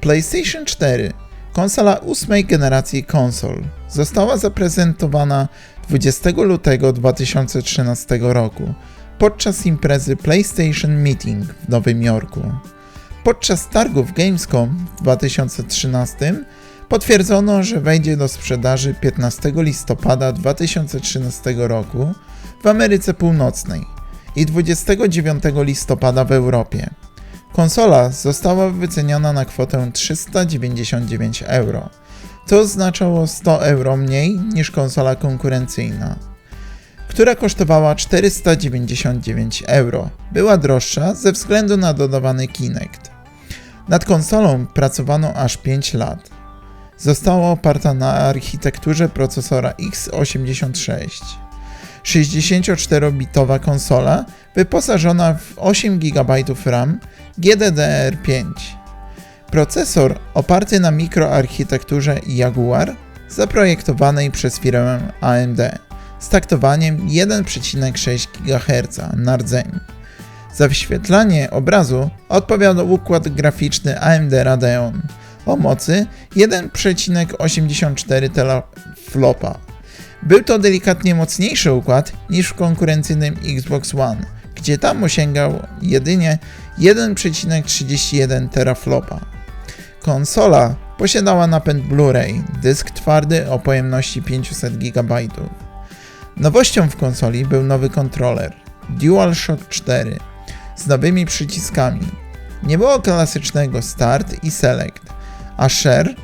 PlayStation 4, konsola ósmej generacji konsol, została zaprezentowana 20 lutego 2013 roku podczas imprezy PlayStation Meeting w Nowym Jorku. Podczas targów Gamescom w 2013 potwierdzono, że wejdzie do sprzedaży 15 listopada 2013 roku w Ameryce Północnej i 29 listopada w Europie. Konsola została wyceniona na kwotę 399 euro, co oznaczało 100 euro mniej niż konsola konkurencyjna, która kosztowała 499 euro. Była droższa ze względu na dodawany Kinect. Nad konsolą pracowano aż 5 lat. Została oparta na architekturze procesora x86. 64-bitowa konsola wyposażona w 8 GB RAM GDDR5. Procesor oparty na mikroarchitekturze Jaguar zaprojektowanej przez firmę AMD z taktowaniem 1,6 GHz na rdzeń. Za wyświetlanie obrazu odpowiadał układ graficzny AMD Radeon o mocy 1,84 teraflopa. Był to delikatnie mocniejszy układ niż w konkurencyjnym Xbox One, gdzie tam osiągał jedynie 1,31 teraflopa. Konsola posiadała napęd Blu-ray, dysk twardy o pojemności 500 GB. Nowością w konsoli był nowy kontroler DualShock 4 z nowymi przyciskami. Nie było klasycznego Start i Select, a Share,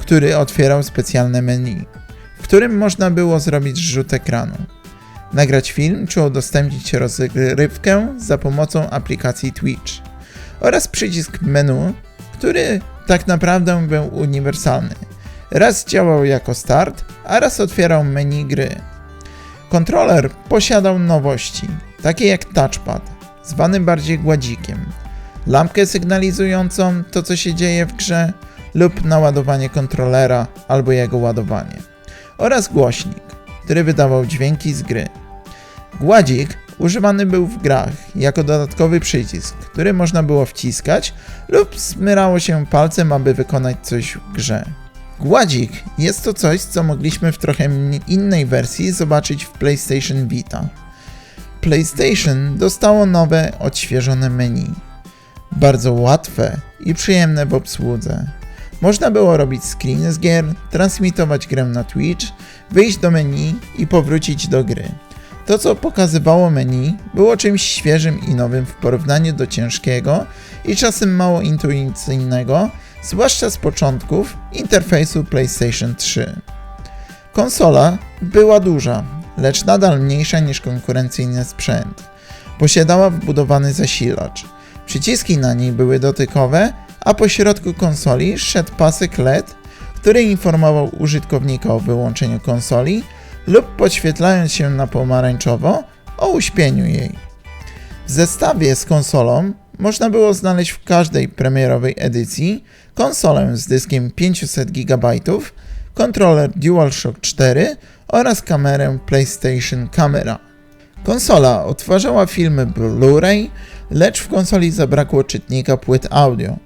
który otwierał specjalne menu, którym można było zrobić zrzut ekranu, nagrać film czy udostępnić rozgrywkę za pomocą aplikacji Twitch oraz przycisk menu, który tak naprawdę był uniwersalny. Raz działał jako start, a raz otwierał menu gry. Kontroler posiadał nowości, takie jak touchpad, zwany bardziej gładzikiem, lampkę sygnalizującą to, co się dzieje w grze, lub naładowanie kontrolera albo jego ładowanie, oraz głośnik, który wydawał dźwięki z gry. Gładzik używany był w grach jako dodatkowy przycisk, który można było wciskać lub smyrało się palcem, aby wykonać coś w grze. Gładzik jest to coś, co mogliśmy w trochę innej wersji zobaczyć w PlayStation Vita. PlayStation dostało nowe, odświeżone menu. Bardzo łatwe i przyjemne w obsłudze. Można było robić screeny z gier, transmitować grę na Twitch, wyjść do menu i powrócić do gry. To, co pokazywało menu, było czymś świeżym i nowym w porównaniu do ciężkiego i czasem mało intuicyjnego, zwłaszcza z początków interfejsu PlayStation 3. Konsola była duża, lecz nadal mniejsza niż konkurencyjny sprzęt. Posiadała wbudowany zasilacz. Przyciski na niej były dotykowe, a po środku konsoli szedł pasek LED, który informował użytkownika o wyłączeniu konsoli lub podświetlając się na pomarańczowo o uśpieniu jej. W zestawie z konsolą można było znaleźć w każdej premierowej edycji konsolę z dyskiem 500 GB, kontroler DualShock 4 oraz kamerę PlayStation Camera. Konsola odtwarzała filmy Blu-ray, lecz w konsoli zabrakło czytnika płyt audio.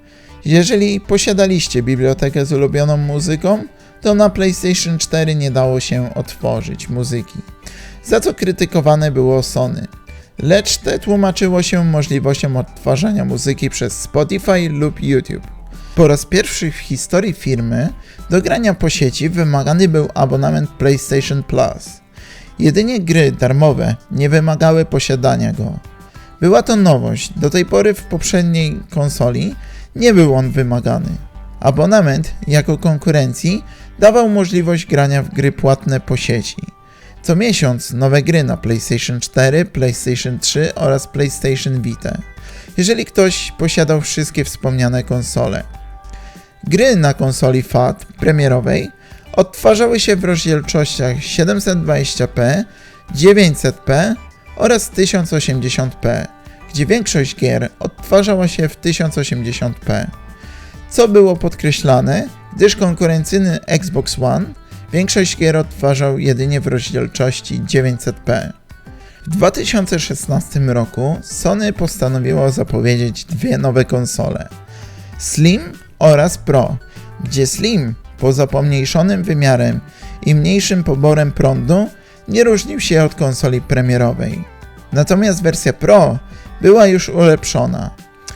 Jeżeli posiadaliście bibliotekę z ulubioną muzyką, to na PlayStation 4 nie dało się otworzyć muzyki, za co krytykowane było Sony. Lecz te tłumaczyło się możliwością odtwarzania muzyki przez Spotify lub YouTube. Po raz pierwszy w historii firmy do grania po sieci wymagany był abonament PlayStation Plus. Jedynie gry darmowe nie wymagały posiadania go. Była to nowość, do tej pory w poprzedniej konsoli nie był on wymagany. Abonament jako konkurencji dawał możliwość grania w gry płatne po sieci. Co miesiąc nowe gry na PlayStation 4, PlayStation 3 oraz PlayStation Vita. Jeżeli ktoś posiadał wszystkie wspomniane konsole. Gry na konsoli FAT premierowej odtwarzały się w rozdzielczościach 720p, 900p oraz 1080p, gdzie większość gier odtwarzała się w 1080p. Co było podkreślane, gdyż konkurencyjny Xbox One większość gier odtwarzał jedynie w rozdzielczości 900p. W 2016 roku Sony postanowiło zapowiedzieć dwie nowe konsole: Slim oraz Pro, gdzie Slim, poza pomniejszonym wymiarem i mniejszym poborem prądu, nie różnił się od konsoli premierowej. Natomiast wersja Pro była już ulepszona.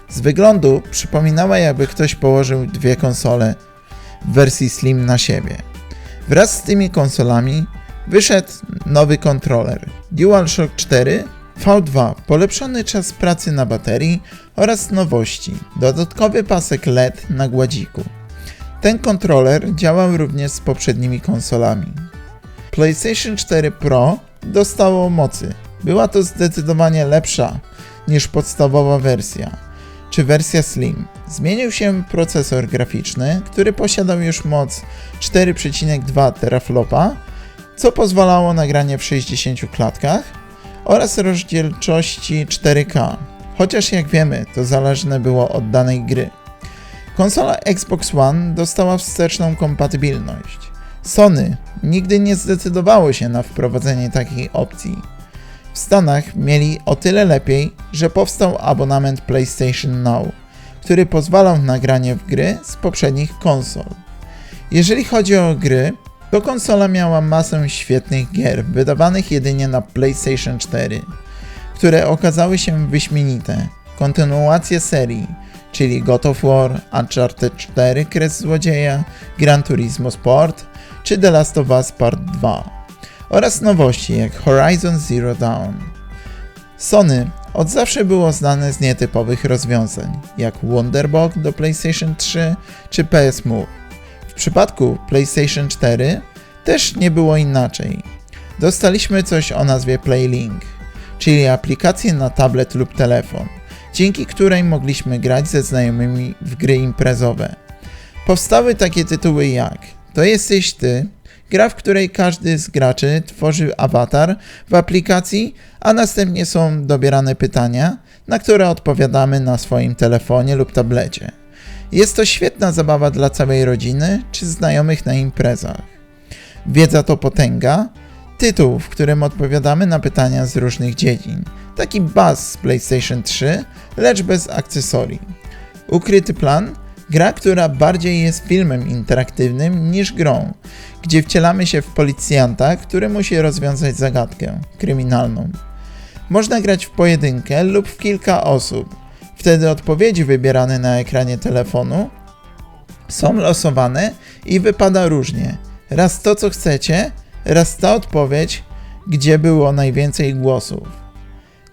Z wyglądu przypominała jakby ktoś położył dwie konsole w wersji Slim na siebie. Wraz z tymi konsolami wyszedł nowy kontroler DualShock 4 V2, polepszony czas pracy na baterii oraz nowości, dodatkowy pasek LED na gładziku. Ten kontroler działał również z poprzednimi konsolami. PlayStation 4 Pro dostało mocy. Była to zdecydowanie lepsza niż podstawowa wersja, czy wersja Slim. Zmienił się procesor graficzny, który posiadał już moc 4,2 teraflopa, co pozwalało na granie w 60 klatkach oraz rozdzielczości 4K, chociaż jak wiemy to zależne było od danej gry. Konsola Xbox One dostała wsteczną kompatybilność. Sony nigdy nie zdecydowało się na wprowadzenie takiej opcji. W Stanach mieli o tyle lepiej, że powstał abonament PlayStation Now, który pozwalał na granie w gry z poprzednich konsol. Jeżeli chodzi o gry, to konsola miała masę świetnych gier, wydawanych jedynie na PlayStation 4, które okazały się wyśmienite. Kontynuacje serii, czyli God of War, Uncharted 4 Kres Złodzieja, Gran Turismo Sport czy The Last of Us Part 2 oraz nowości jak Horizon Zero Dawn. Sony od zawsze było znane z nietypowych rozwiązań, jak Wonderbox do PlayStation 3 czy PS Move. W przypadku PlayStation 4 też nie było inaczej. Dostaliśmy coś o nazwie PlayLink, czyli aplikację na tablet lub telefon, dzięki której mogliśmy grać ze znajomymi w gry imprezowe. Powstały takie tytuły jak To jesteś ty, gra w której każdy z graczy tworzy awatar w aplikacji, a następnie są dobierane pytania, na które odpowiadamy na swoim telefonie lub tablecie. Jest to świetna zabawa dla całej rodziny czy znajomych na imprezach. Wiedza to potęga, tytuł, w którym odpowiadamy na pytania z różnych dziedzin. Taki buzz z PlayStation 3, lecz bez akcesorii. Ukryty plan gra, która bardziej jest filmem interaktywnym niż grą, gdzie wcielamy się w policjanta, który musi rozwiązać zagadkę kryminalną. Można grać w pojedynkę lub w kilka osób. Wtedy odpowiedzi wybierane na ekranie telefonu są losowane i wypada różnie. Raz to, co chcecie, raz ta odpowiedź, gdzie było najwięcej głosów.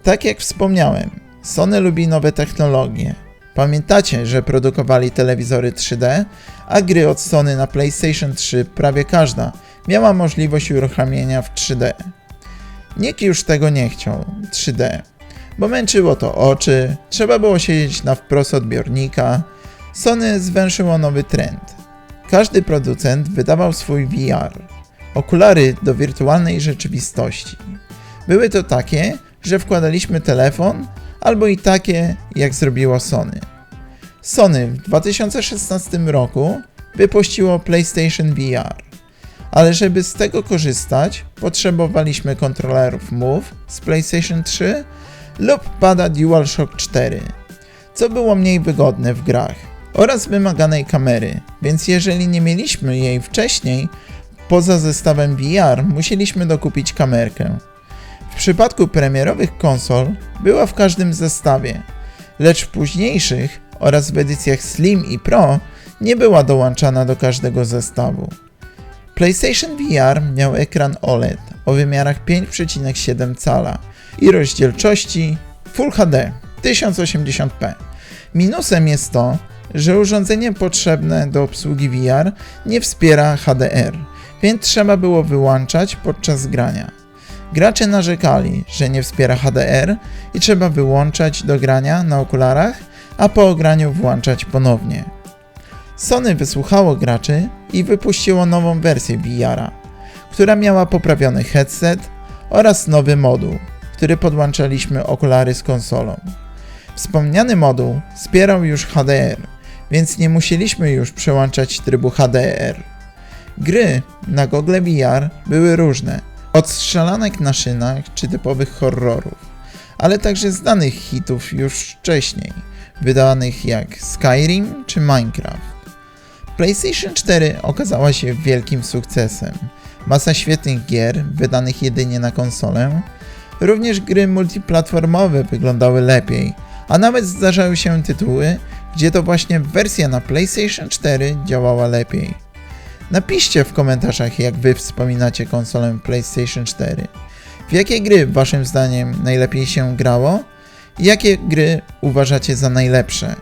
Tak jak wspomniałem, Sony lubi nowe technologie. Pamiętacie, że produkowali telewizory 3D, a gry od Sony na PlayStation 3 prawie każda miała możliwość uruchamiania w 3D. Nikt już tego nie chciał, 3D, bo męczyło to oczy, trzeba było siedzieć na wprost odbiornika. Sony zwęszyło nowy trend. Każdy producent wydawał swój VR, okulary do wirtualnej rzeczywistości. Były to takie, że wkładaliśmy telefon, albo i takie, jak zrobiło Sony. Sony w 2016 roku wypuściło PlayStation VR, ale żeby z tego korzystać, potrzebowaliśmy kontrolerów Move z PlayStation 3 lub pada DualShock 4, co było mniej wygodne w grach, oraz wymaganej kamery, więc jeżeli nie mieliśmy jej wcześniej, poza zestawem VR musieliśmy dokupić kamerkę. Przypadku premierowych konsol była w każdym zestawie, lecz w późniejszych oraz w edycjach Slim i Pro nie była dołączana do każdego zestawu. PlayStation VR miał ekran OLED o wymiarach 5,7 cala i rozdzielczości Full HD 1080p. Minusem jest to, że urządzenie potrzebne do obsługi VR nie wspiera HDR, więc trzeba było wyłączać podczas grania. Gracze narzekali, że nie wspiera HDR i trzeba wyłączać do grania na okularach, a po ograniu włączać ponownie. Sony wysłuchało graczy i wypuściło nową wersję VR-a, która miała poprawiony headset oraz nowy moduł, który podłączaliśmy okulary z konsolą. Wspomniany moduł wspierał już HDR, więc nie musieliśmy już przełączać trybu HDR. Gry na Google VR były różne, od strzelanek na szynach czy typowych horrorów, ale także znanych hitów już wcześniej, wydanych jak Skyrim czy Minecraft. PlayStation 4 okazała się wielkim sukcesem. Masa świetnych gier, wydanych jedynie na konsolę. Również gry multiplatformowe wyglądały lepiej, a nawet zdarzały się tytuły, gdzie to właśnie wersja na PlayStation 4 działała lepiej. Napiszcie w komentarzach, jak wy wspominacie konsolę PlayStation 4. W jakie gry waszym zdaniem najlepiej się grało i jakie gry uważacie za najlepsze.